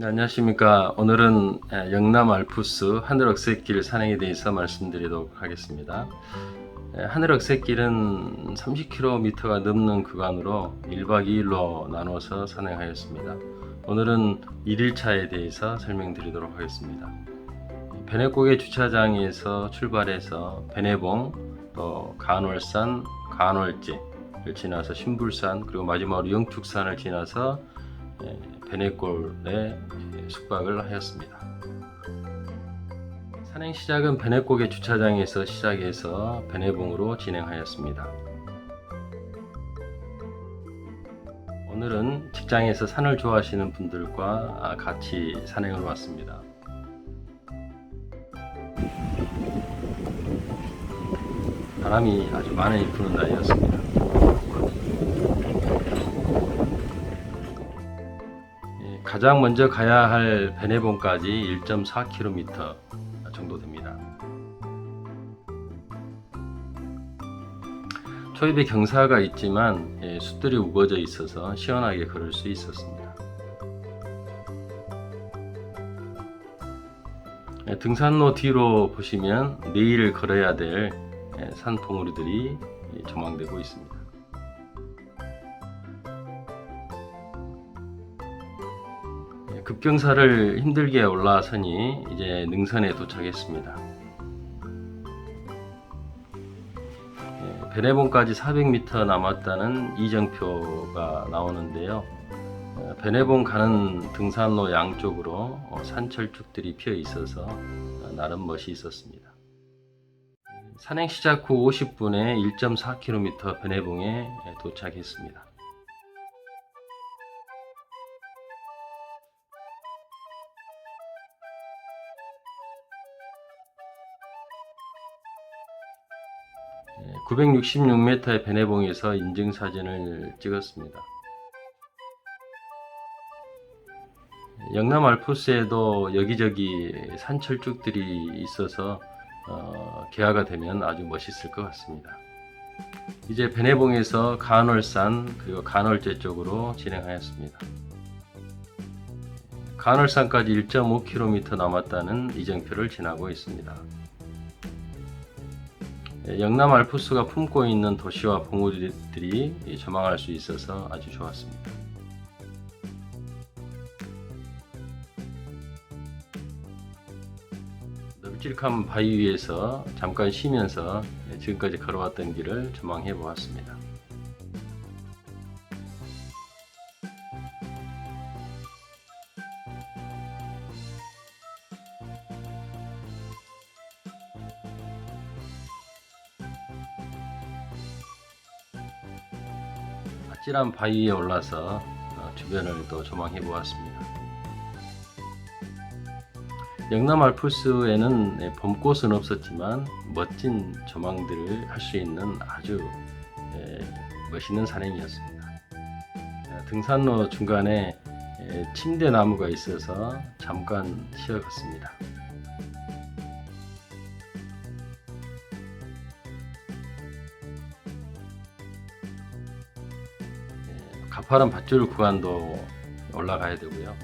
네, 안녕하십니까. 오늘은 에, 영남 알프스 하늘억새길 산행에 대해서 말씀드리도록 하겠습니다. 에, 하늘억새길은 30km가 넘는 구간으로 1박 2일로 나눠서 산행하였습니다. 오늘은 1일차에 대해서 설명드리도록 하겠습니다. 베네곡의 주차장에서 출발해서 베네봉, 또 간월산, 간월제를 지나서 신불산, 그리고 마지막으로 영축산을 지나서 에, 베네골에 숙박을 하였습니다. 산행 시작은 베네골의 주차장에서 시작해서 베네봉으로 진행하였습니다. 오늘은 직장에서 산을 좋아하시는 분들과 아, 같이 산행을 왔습니다. 바람이 아주 많이 부는 날이었습니다. 가장 먼저 가야 할 베네봉까지 1.4km 정도 됩니다. 초입에 경사가 있지만 예, 숲들이 우거져 있어서 시원하게 걸을 수 있었습니다. 예, 등산로 뒤로 보시면 내일 걸어야 될 예, 산봉우리들이 예, 조망되고 있습니다. 급경사를 힘들게 올라서니 이제 능선에 도착했습니다. 예, 베네봉까지 400m 남았다는 이정표가 나오는데요. 어, 베네봉 가는 등산로 양쪽으로 어, 산철쭉들이 피어 있어서 어, 나름 멋이 있었습니다. 산행 시작 후 50분에 1.4km 베네봉에 도착했습니다. 966m의 베네봉에서 인증사진을 찍었습니다. 영남 알프스에도 여기저기 산철쭉들이 있어서 어, 개화가 되면 아주 멋있을 것 같습니다. 이제 베네봉에서 간월산 그리고 간월제 쪽으로 진행하였습니다. 간월산까지 1.5km 남았다는 이정표를 지나고 있습니다. 예, 영남 알프스가 품고 있는 도시와 봉우리들이 조망할 수 있어서 아주 좋았습니다. 널찍한 바위 위에서 잠깐 쉬면서 지금까지 걸어왔던 길을 조망해 보았습니다. 아찔한 바위 위에 올라서 어, 주변을 또 조망해 보았습니다. 영남 알프스에는 예, 봄꽃은 없었지만 멋진 조망들을 할 수 있는 아주 예, 멋있는 산행이었습니다. 어, 등산로 중간에 예, 침대 나무가 있어서 잠깐 쉬어 갔습니다. 가파른 밧줄 구간도 올라가야 되고요.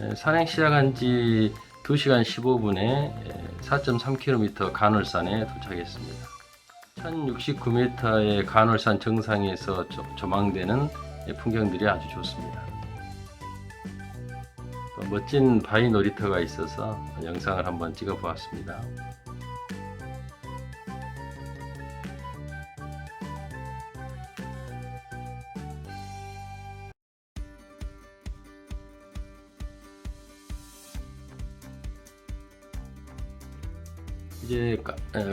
예, 산행 시작한 지 2시간 15분에 4.3km 간월산에 도착했습니다. 1069m의 간월산 정상에서 조- 조망되는 예, 풍경들이 아주 좋습니다. 또 멋진 바위 놀이터가 있어서 영상을 한번 찍어 보았습니다. 이제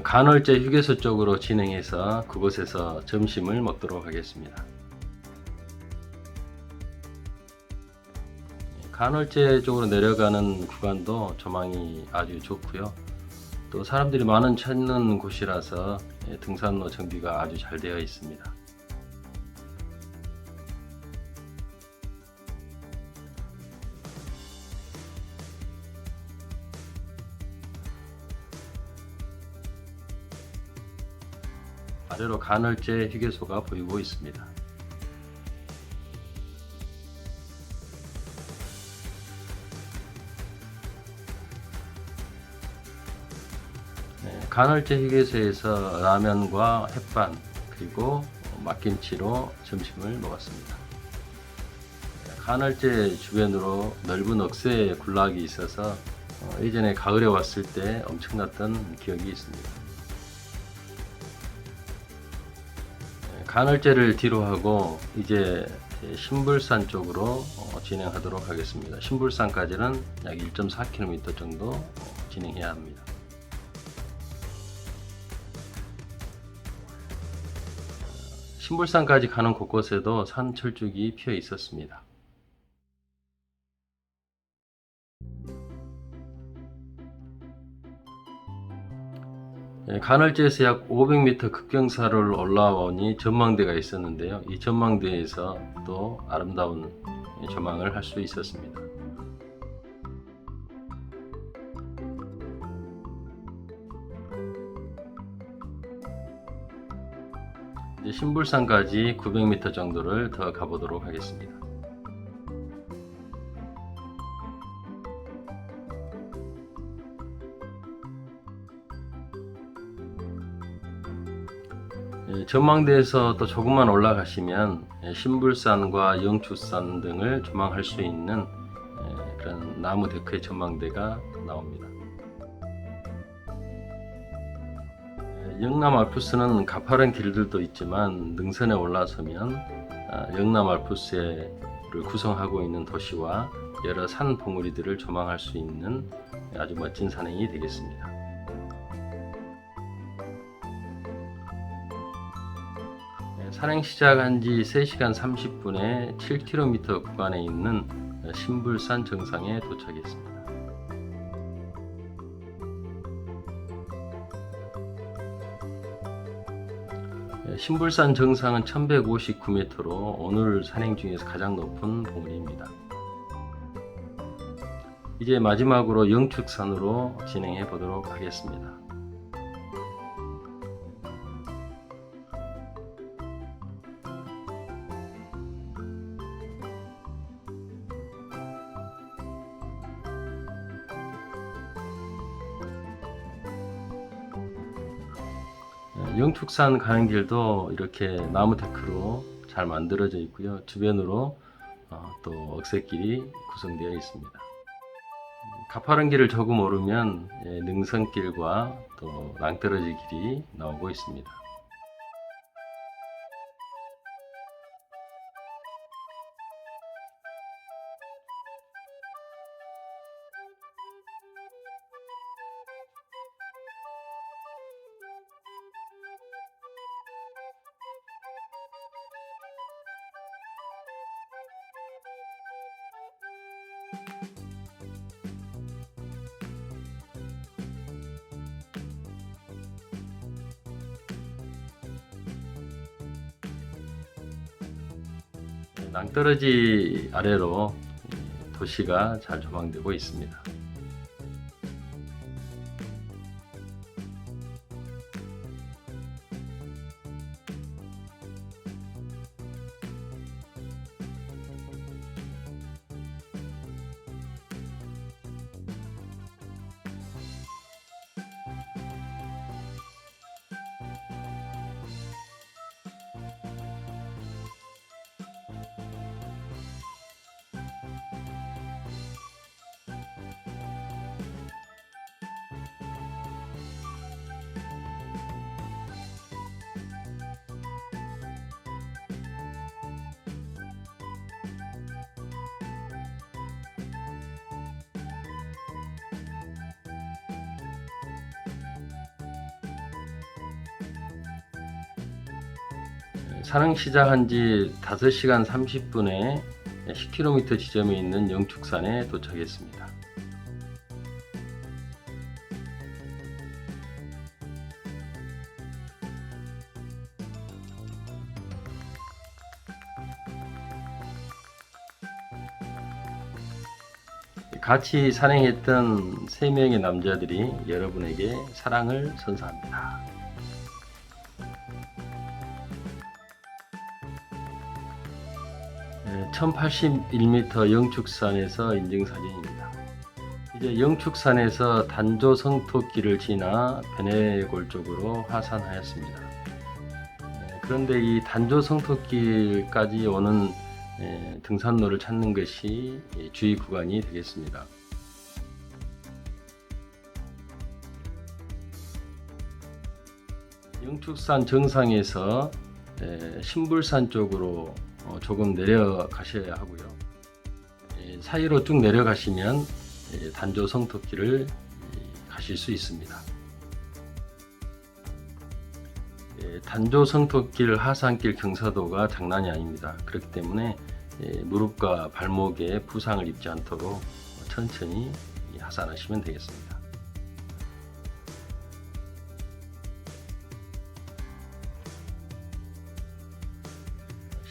간월제 휴게소 쪽으로 진행해서 그곳에서 점심을 먹도록 하겠습니다. 간월제 쪽으로 내려가는 구간도 조망이 아주 좋고요. 또 사람들이 많은 찾는 곳이라서 예, 등산로 정비가 아주 잘 되어 있습니다. 아래로 간헐제 휴게소가 보이고 있습니다. 간헐제 휴게소에서 라면과 햇반 그리고 막김치로 점심을 먹었습니다. 간헐제 주변으로 넓은 억새 군락이 있어서 어, 예전에 가을에 왔을 때 엄청났던 기억이 있습니다. 네, 간헐제를 뒤로 하고 이제 신불산 쪽으로 어, 진행하도록 하겠습니다. 신불산까지는 약 1.4km 정도 어, 진행해야 합니다. 신불산까지 가는 곳곳에도 산 철쭉이 피어 있었습니다. 예, 간헐지에서 약 500m 급경사를 올라오니 전망대가 있었는데요. 이 전망대에서 또 아름다운 조망을 할 수 있었습니다. 이제 신불산까지 900m 정도를 더 가보도록 하겠습니다. 예, 전망대에서 또 조금만 올라가시면 예, 신불산과 영추산 등을 조망할 수 있는 예, 그런 나무 데크의 전망대가 나옵니다. 영남 알프스는 가파른 길들도 있지만 능선에 올라서면 아, 영남 알프스를 구성하고 있는 도시와 여러 산 봉우리들을 조망할 수 있는 아주 멋진 산행이 되겠습니다. 네, 산행 시작한 지 3시간 30분에 7km 구간에 있는 신불산 정상에 도착했습니다. 신불산 정상은 1159m로 오늘 산행 중에서 가장 높은 봉우리입니다. 이제 마지막으로 영축산으로 진행해 보도록 하겠습니다. 영축산 가는 길도 이렇게 나무 데크로 잘 만들어져 있고요. 주변으로 어, 또 억새길이 구성되어 있습니다. 가파른 길을 조금 오르면 예, 능선길과 또 낭떠러지 길이 나오고 있습니다. 낭떠러지 아래로 예, 도시가 잘 조망되고 있습니다. 산행 시작한 지 5시간 30분에 10km 지점에 있는 영축산에 도착했습니다. 같이 산행했던 3명의 남자들이 여러분에게 사랑을 선사합니다. 1081m 영축산에서 인증 사진입니다. 이제 영축산에서 단조 성토길을 지나 베네골 쪽으로 하산하였습니다. 예, 그런데 이 단조 성토길까지 오는 예, 등산로를 찾는 것이 예, 주의 구간이 되겠습니다. 영축산 정상에서 에, 신불산 쪽으로 어, 조금 내려가셔야 하고요. 에, 사이로 쭉 내려가시면 에, 단조 성토길을 에, 가실 수 있습니다. 에, 단조 성토길 하산길 경사도가 장난이 아닙니다. 그렇기 때문에 에, 무릎과 발목에 부상을 입지 않도록 천천히 하산하시면 되겠습니다.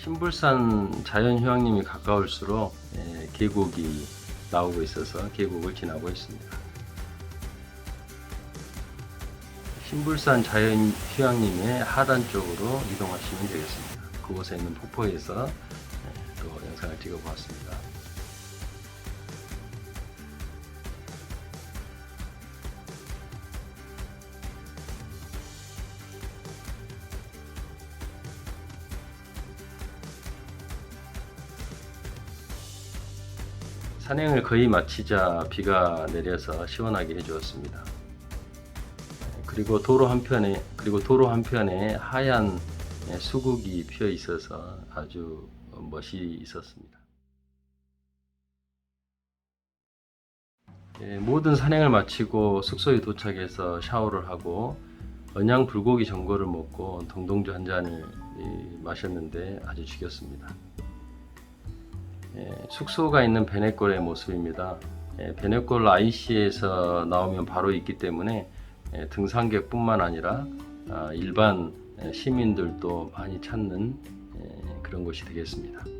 신불산 자연휴양림이 가까울수록 예, 계곡이 나오고 있어서 계곡을 지나고 있습니다. 신불산 자연휴양림의 하단 쪽으로 이동하시면 되겠습니다. 그곳에 있는 폭포에서 예, 또 영상을 찍어 보았습니다. 산행을 거의 마치자 비가 내려서 시원하게 해주었습니다. 그리고 도로 한편에 그리고 도로 한편에 하얀 수국이 피어 있어서 아주 멋이 있었습니다. 예, 모든 산행을 마치고 숙소에 도착해서 샤워를 하고 언양 불고기 전골을 먹고 동동주 한 잔을 이, 마셨는데 아주 죽였습니다. 예, 숙소가 있는 베네골의 모습입니다. 예, 베네골 IC에서 나오면 바로 있기 때문에 예, 등산객뿐만 아니라 아, 일반 예, 시민들도 많이 찾는 예, 그런 곳이 되겠습니다.